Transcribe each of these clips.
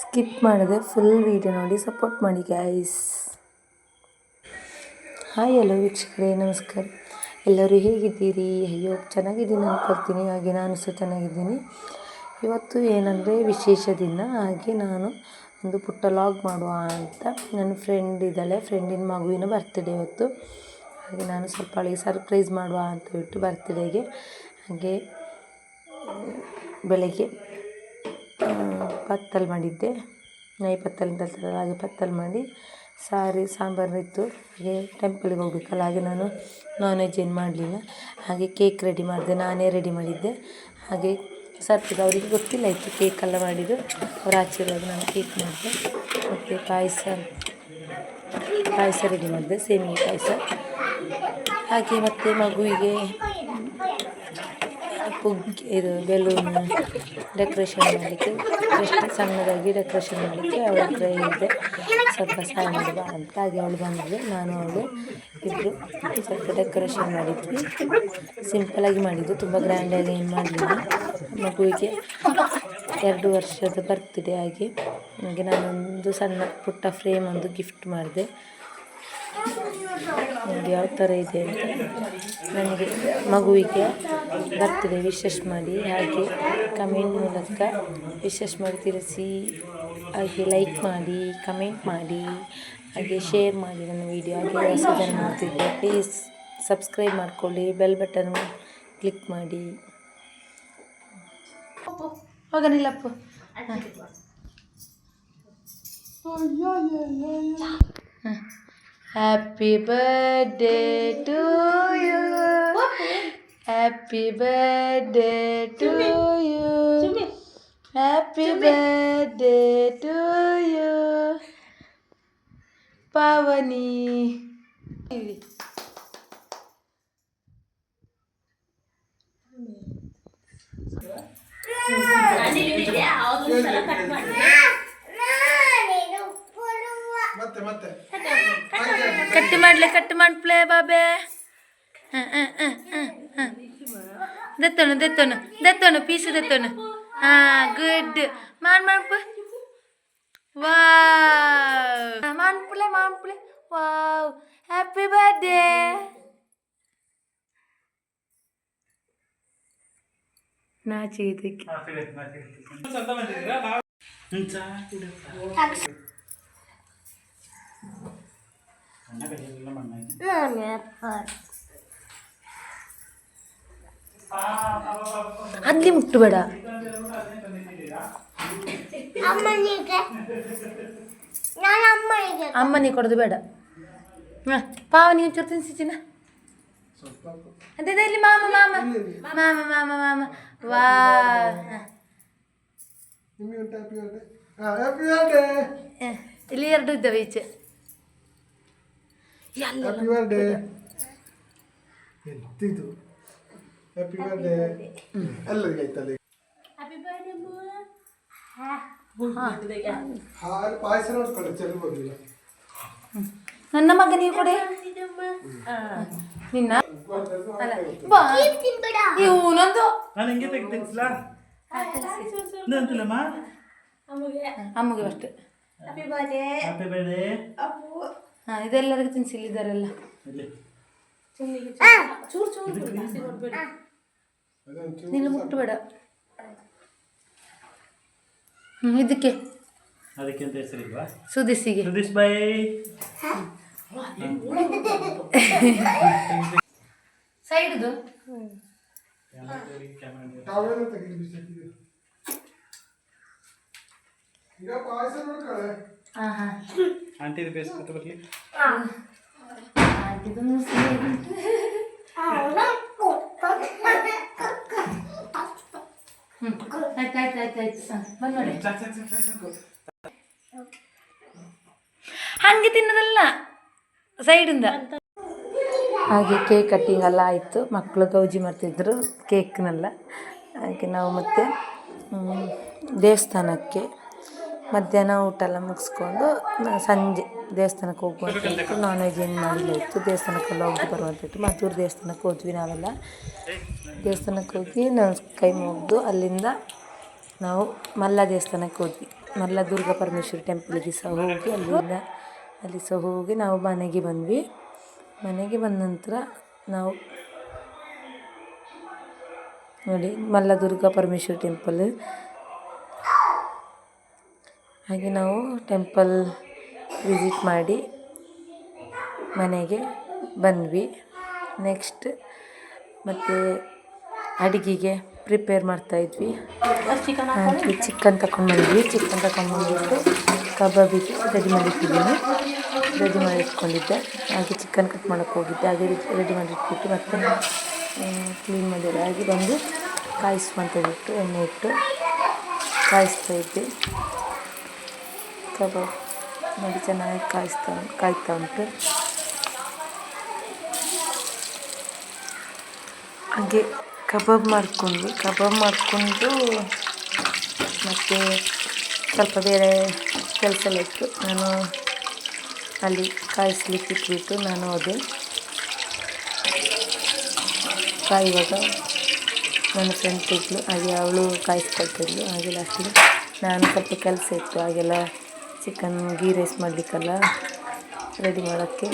Skip ಮಾಡದೆ full video ನೋಡಿ support ಮಾಡಿ ಗೈಸ್ ಹಾಯ್ ಹಲೋ ವೀಕ್ಷಕರೇ, ನಮಸ್ಕಾರ. ಎಲ್ಲರೂ ಹೇಗಿದ್ದೀರಿ? ಅಯ್ಯೋ, ಚೆನ್ನಾಗಿದ್ದೀನಿ ಅಂದ್ಕೊಳ್ತೀನಿ ಹಾಗೆ ನಾನು ಸಹ ಚೆನ್ನಾಗಿದ್ದೀನಿ. ಇವತ್ತು ಏನಂದರೆ ವಿಶೇಷ ದಿನ. ಹಾಗೆ ನಾನು ಒಂದು ಪುಟ್ಟ ಲಾಗ್ ಮಾಡುವ ಅಂತ. ನನ್ನ ಫ್ರೆಂಡ್ ಇದ್ದಾಳೆ. ಫ್ರೆಂಡಿನ ಮಗುವಿನ ಬರ್ತ್ಡೇ ಇವತ್ತು. ಹಾಗೆ ನಾನು ಸ್ವಲ್ಪ ಅವಳಿಗೆ ಸರ್ಪ್ರೈಸ್ ಮಾಡುವ ಅಂತ ಬಿಟ್ಟು ಬರ್ತ್ಡೇಗೆ ಹಾಗೆ ಬೆಳಗ್ಗೆ ಪತ್ತಲ್ ಮಾಡಿದ್ದೆ. ನೈ ಪತ್ತಲ್ ಹಾಗೆ ಪತ್ತಲ್ ಮಾಡಿ ಸಾರಿ, ಸಾಂಬಾರು ಇತ್ತು. ಹಾಗೆ ಟೆಂಪಲ್ಗೆ ಹೋಗ್ಬೇಕಲ್ಲ, ಹಾಗೆ ನಾನು ನಾನ್ ವೆಜ್ ಏನು ಮಾಡಲಿಲ್ಲ. ಹಾಗೆ ಕೇಕ್ ರೆಡಿ ಮಾಡಿದೆ, ನಾನೇ ರೆಡಿ ಮಾಡಿದ್ದೆ. ಹಾಗೆ ಸರ್ಪಿಗೆ ಅವರಿಗೆ ಗೊತ್ತಿಲ್ಲ ಇತ್ತು ಕೇಕ್ ಎಲ್ಲ ಮಾಡಿದ್ದು. ಅವ್ರು ಆಚೆ ನಾನು ಕೇಕ್ ಮಾಡಿದೆ. ಮತ್ತು ಪಾಯಸ ಪಾಯಸ ರೆಡಿ ಮಾಡಿದೆ ಸೇಮಿಗೆ ಪಾಯಸ. ಹಾಗೆ ಮತ್ತು ಮಗುವಿಗೆ ಇದು ಬೆಲೂನ್ ಡೆಕೋರೇಷನ್ ಮಾಡಲಿಕ್ಕೆ, ಎಷ್ಟು ಸಣ್ಣದಾಗಿ ಡೆಕೋರೇಷನ್ ಮಾಡಲಿಕ್ಕೆ ಅವಳ ಹತ್ರ ಹೇಳಿದೆ ಸ್ವಲ್ಪ ಸಹಾಯ ಮಾಡುವ ಅಂತ. ಹಾಗೆ ಅವಳು ಬಂದಿದ್ದೆ ನಾನು ಅವಳು ಇಬ್ಬರು ಸ್ವಲ್ಪ ಡೆಕೋರೇಷನ್ ಮಾಡಿದ್ವಿ. ಸಿಂಪಲಾಗಿ ಮಾಡಿದ್ದು. ತುಂಬ ಗ್ರ್ಯಾಂಡಾಗಿ ಏನು ಮಾಡಲಿಲ್ಲ. ಮಗುವಿಗೆ ಎರಡು ವರ್ಷದ ಬರ್ತಿದೆ ಹಾಗೆ. ಹಾಗೆ ನಾನೊಂದು ಸಣ್ಣ ಪುಟ್ಟ ಫ್ರೇಮ್ ಒಂದು ಗಿಫ್ಟ್ ಮಾಡಿದೆ. ನೋಡಿ ಯಾವ ಥರ ಇದೆ ಅಂತ ನನಗೆ ಮಗುವಿಗೆ ಬರ್ತದೆ ವಿಶಸ್ ಮಾಡಿ. ಹಾಗೆ ಕಮೆಂಟ್ ಮೂಲಕ ವಿಶಸ್ ಮಾಡಿ ತಿಳಿಸಿ. ಹಾಗೆ ಲೈಕ್ ಮಾಡಿ ಕಮೆಂಟ್ ಮಾಡಿ. ಹಾಗೆ ಶೇರ್ ಮಾಡಿ ನನ್ನ ವೀಡಿಯೋ ಹಾಗೆ ಹೊಸದನ್ನು ಮಾಡ್ತಿದ್ದೆ ಪ್ಲೀಸ್ ಸಬ್ಸ್ಕ್ರೈಬ್ ಮಾಡ್ಕೊಳ್ಳಿ. ಬೆಲ್ ಬಟನ್ ಕ್ಲಿಕ್ ಮಾಡಿ. ಹೋಗನಿಲ್ಲಪ್ಪು happy birthday to you happy birthday to you happy birthday to you Pavani ಮತ್ತೆ ಕಟ್ಟಿ ಮಾಡ್ಲೆ ಕಟ್ಟಿ ಮಾಡ್ಪ್ಲೆ ಬಾಬೆ ದತ್ತನು ದತ್ತನು ದತ್ತನು ಪೀಸು ದತ್ತನು ಹಾ ಗುಡ್ ಮಾಡ್ ಮಾಡ್ಪ ವಾ ಮಾಡ್ಪುಲೆ ಮಾಡ್ಪುಲೆ ವಾವ್ ಹ್ಯಾಪಿ ಬರ್ಡೇ ನಾಚಿ ಇದಕ್ಕೆ ಅಲ್ಲಿ ಮುಟ್ಟಬೇಡ ಅಮ್ಮನಿಗೆ ನಾನು ಅಮ್ಮನಿಗೆ ಅಮ್ಮನಿಗೆ ಕೊಡೋದು ಬೇಡ ಹಾಂ ಪಾವನಿ ಒಂಚೂರು ತಿನ್ಸಿಚಿನ ಅದೇ ಇಲ್ಲಿ ಮಾಮ ಮಾಮ ಮಾಮ ಮಾಮ ಮಾಮ ವಾ ಹ. ನಿಮಗೆ ಒಂದು ಹ್ಯಾಪಿ ಬರ್ಡೇ ಹಾಂ ಹ್ಯಾಪಿ ಬರ್ಡೇ ಹ. ಇಲ್ಲಿ ಎರಡು ಇದ್ದಾವೆ ಈಚೆ ಎಲ್ಲ ಹ್ಯಾಪಿ ಬರ್ಡೇ ಎಂತಿದು? ಹ್ಯಾಪಿ ಬರ್ಡೇ ಎಲ್ಲರಿಗೆ ಆಯ್ತಲ್ಲ? ಹಾಲು ಪಾಯಸ ನೋಡ್ಕೊಳ್ಳಿ ಚೆಲ್ಬೋದಿಲ್ಲ ನನ್ನ ಮಗನಿಗೆ ಕೊಡಿ. ನಿನ್ನ? ಅಲ್ಲ ಬಾ ತಿನ್ಬೇಡ. ಇವನೊಂದು ನಾನು ಹಿಂಗೆ ತೆಗ್ದಿಲ್ಲ ಅಂತಿಲ್ಲಮ್ಮ ಅಮ್ಮಗೆ. ಅಷ್ಟೇ. ಹ್ಯಾಪಿ ಬರ್ಡೇ ಹಾಂ ಇದೆಲ್ಲರಿಗೂ ತಿನ್ಸಿ ಇಲ್ಲಿದ್ದಾರೆಲ್ಲ ಇಲ್ಲಿ ಅದೊಂದು ನೀನು ಮುಟ್ಟಬೇಡ ಹ್ಞೂ ಇದಕ್ಕೆ ಅದಕ್ಕೆ ಅಂತ ಹೆಸರಿಲ್ವಾ ಸುದಿಸಿಗೆ ಸುದೀಶ್ ಬೈ ಸೈಡ್ದು ತಾವೇನೋ ತೆಗೀರಿ ಬಿಸಾಕಿದೆ ಈಗ ಪಾಯಸ ನೋಡ್ಕೊಳ್ಳೆ ಹಾಂ ಹಾಂ ಆಂಟಿದು ಬೇಸ್ಕೊತ ಬರಲಿ. ಹಂಗೆ ತಿನ್ನೋದಲ್ಲ ಸೈಡಿಂದ. ಹಾಗೆ ಕೇಕ್ ಕಟ್ಟಿಂಗ್ ಎಲ್ಲ ಆಯಿತು. ಮಕ್ಕಳು ಗೌಜಿ ಮಾಡ್ತಿದ್ರು ಕೇಕ್ನೆಲ್ಲ ಹಾಗೆ ನಾವು ಮತ್ತೆ ದೇವಸ್ಥಾನಕ್ಕೆ ಮಧ್ಯಾಹ್ನ ಊಟ ಎಲ್ಲ ಮುಗಿಸ್ಕೊಂಡು ಸಂಜೆ ದೇವಸ್ಥಾನಕ್ಕೆ ಹೋಗುವಂತ ಇತ್ತು ನಾನ್ ವೆಜ್ ಏನು ಮಾಡಿಲ್ಲ ಇತ್ತು. ದೇವಸ್ಥಾನಕ್ಕೆಲ್ಲ ಹೋಗಿ ಬರುವಂತ ಇತ್ತು ಮದ್ದೂರು ದೇವಸ್ಥಾನಕ್ಕೆ ಹೋದ್ವಿ ನಾವೆಲ್ಲ. ದೇವಸ್ಥಾನಕ್ಕೆ ಹೋಗಿ ನಾನು ಕೈ ಮುಗಿದು ಅಲ್ಲಿಂದ ನಾವು ಮಲ್ಲ ದೇವಸ್ಥಾನಕ್ಕೆ ಹೋದ್ವಿ. ಮಲ್ಲ ದುರ್ಗಾ ಪರಮೇಶ್ವರಿ ಟೆಂಪಲ್ಗೆ ಸಹ ಹೋಗಿ ಅಲ್ಲಿಂದ, ಅಲ್ಲಿ ಸಹ ಹೋಗಿ ನಾವು ಮನೆಗೆ ಬಂದ್ವಿ. ಮನೆಗೆ ಬಂದ ನಂತರ ನಾವು ನೋಡಿ ಮಲ್ಲ ದುರ್ಗಾ ಪರಮೇಶ್ವರಿ ಟೆಂಪಲ್ ಹಾಗೆ ನಾವು ಟೆಂಪಲ್ ವಿಸಿಟ್ ಮಾಡಿ ಮನೆಗೆ ಬಂದ್ವಿ. ನೆಕ್ಸ್ಟ್ ಮತ್ತು ಅಡುಗೆಗೆ ಪ್ರಿಪೇರ್ ಮಾಡ್ತಾಯಿದ್ವಿ ಹಾಗೆ ಚಿಕನ್ ತಗೊಂಡು ಬಂದ್ವಿ. ಚಿಕನ್ ತಗೊಂಡು ಬಂದ್ಬಿಟ್ಟು ಕಬಾಬಿಗೆ ರೆಡಿ ಮಾಡಿಟ್ಟಿದ್ದೀನಿ. ರೆಡಿ ಮಾಡಿ ಇಟ್ಕೊಂಡಿದ್ದೆ ಹಾಗೆ ಚಿಕನ್ ಕಟ್ ಮಾಡೋಕ್ಕೆ ಹೋಗಿದ್ದೆ. ಹಾಗೆ ರೆಡಿ ಮಾಡಿಟ್ಬಿಟ್ಟು ಮತ್ತೆ ಕ್ಲೀನ್ ಮಾಡಿದೆ ಹಾಗೆ ಬಂದು ಕಾಯಿಸ್ಕೊಂತ ಎಣ್ಣೆ ಇಟ್ಟು ಕಾಯಿಸ್ತಾ ಇದ್ದೆ. ಕಬಾಬ್ ನೋಡಿ ಚೆನ್ನಾಗಿ ಕಾಯಿಸ್ತಾ ಕಾಯ್ತಾ ಉಂಟು. ಹಾಗೆ ಕಬಾಬ್ ಮಾಡಿಕೊಂಡು ಕಬಾಬ್ ಮಾಡಿಕೊಂಡು ಮತ್ತು ಸ್ವಲ್ಪ ಬೇರೆ ಕೆಲಸ ಎಲ್ಲ ಇತ್ತು. ನಾನು ಅಲ್ಲಿ ಕಾಯಿಸ್ಲಿಕ್ಕೆ ಇಟ್ಬಿಟ್ಟು ನಾನು ಹೋದೆ ಕಾಯುವಾಗ ನನ್ನ ಫ್ರೆಂಡ್ ಇದ್ಲು. ಹಾಗೆ ಅವಳು ಕಾಯಿಸ್ಕೊಳ್ತಿದ್ಲು ಹಾಗೆಲ್ಲ ಲಾಸ್ಟಿಗೆ ನಾನು ಸ್ವಲ್ಪ ಕೆಲಸ ಇತ್ತು. ಹಾಗೆಲ್ಲ ಚಿಕನ್ ಗೀ ರೈಸ್ ಮಾಡಲಿಕ್ಕಲ್ಲ ರೆಡಿ ಮಾಡೋಕ್ಕೆ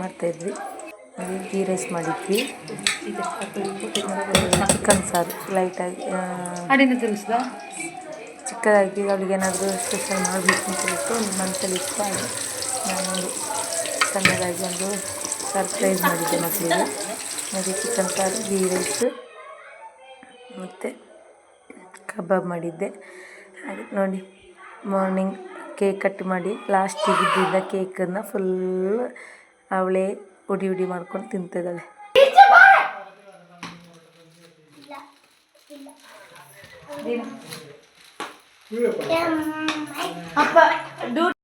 ಮಾಡ್ತಾಯಿದ್ವಿ. ಹಾಗೆ ಗೀ ರೈಸ್ ಮಾಡಿದ್ವಿ. ಚಿಕನ್ ಸಾರು ಲೈಟಾಗಿ ಚಿಕ್ಕದಾಗಿ ಅವಳಿಗೆ ಏನಾದರೂ ಸ್ಪೆಷಲ್ ಮಾಡಬೇಕು ಅಂತ ಹೇಳ್ಬಿಟ್ಟು ಮನಸ್ಸಲ್ಲಿ ಇತ್ತು ಹಾಗೆ ನಾನೊಂದು ಸಣ್ಣದಾಗಿ ಒಂದು ಸರ್ಪ್ರೈಸ್ ಮಾಡಿದ್ದೆ ಮಕ್ಕಳಿಗೆ ಹಾಗೆ ಚಿಕನ್ ಸಾರು ಗೀ ರೈಸು ಮತ್ತು ಕಬಾಬ್ ಮಾಡಿದ್ದೆ. ಹಾಗೆ ನೋಡಿ ಮಾರ್ನಿಂಗ್ ಕೇಕ್ ಕಟ್ ಮಾಡಿ ಲಾಸ್ಟಿಗೆ ಇದ್ದಿದ್ದ ಕೇಕನ್ನು ಫುಲ್ ಅವಳೇ ಉಡಿ ಉಡಿ ಮಾಡ್ಕೊಂಡು ತಿಂತಿದ್ದಾಳೆ ಇವ್ರಪ್ಪ ಅಪ್ಪ ಡ್ಯೂಟಿ